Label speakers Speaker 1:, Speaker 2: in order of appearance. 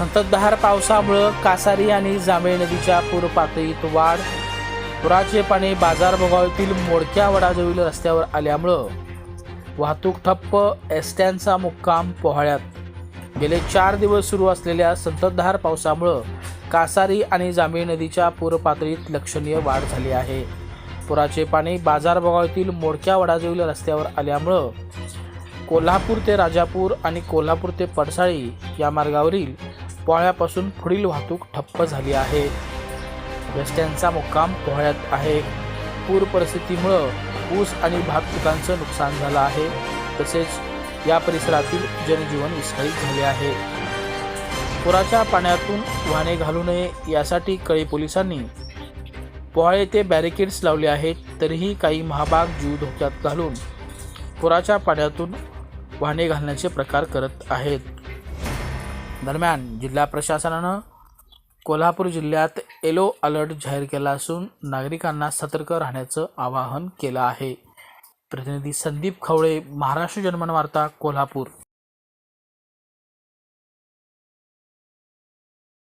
Speaker 1: संततधार पावसामुळं कासारी आणि जांभळे नदीच्या पूर पातळीत वाढ. पुराचे पाणी बाजारभोगावातील मोडक्या वडाजवळील रस्त्यावर आल्यामुळं वाहतूक ठप्प एसट्यांचा मुक्काम पोहाळ्यात. गेले चार दिवस सुरू असलेल्या संततधार पावसामुळं कासारी आणि जांभळी नदीच्या पूर पातळीत लक्षणीय वाढ झाली आहे. पुराचे पाणी बाजारभोगावातील मोडक्या वडाजवळील रस्त्यावर आल्यामुळं कोल्हापूर ते राजापूर आणि कोल्हापूर ते पडसाळी या मार्गावरील पोहळ्यापासून पुढील वाहतूक ठप्प झाली आहे. रस्त्यांचा मुक्काम पोहळ्यात आहे. पूर परिस्थितीमुळं ऊस आणि भात पिकांचं नुकसान झालं आहे. तसेच या परिसरातील जनजीवन विस्कळीत झाले आहे. पुराच्या पाण्यातून वाहने घालू नये यासाठी कळी पोलिसांनी पोहाळे ते बॅरिकेड्स लावले आहेत. तरीही काही महाभाग जीव धोक्यात घालून पुराच्या पाण्यातून वाहने घालण्याचे प्रकार करत आहेत. दरम्यान जिल्हा प्रशासनानं कोल्हापूर जिल्ह्यात येलो अलर्ट जाहीर केला असून नागरिकांना सतर्क राहण्याचं आवाहन केलं आहे. प्रतिनिधी संदीप खवळे महाराष्ट्र जनमन वार्ता कोल्हापूर.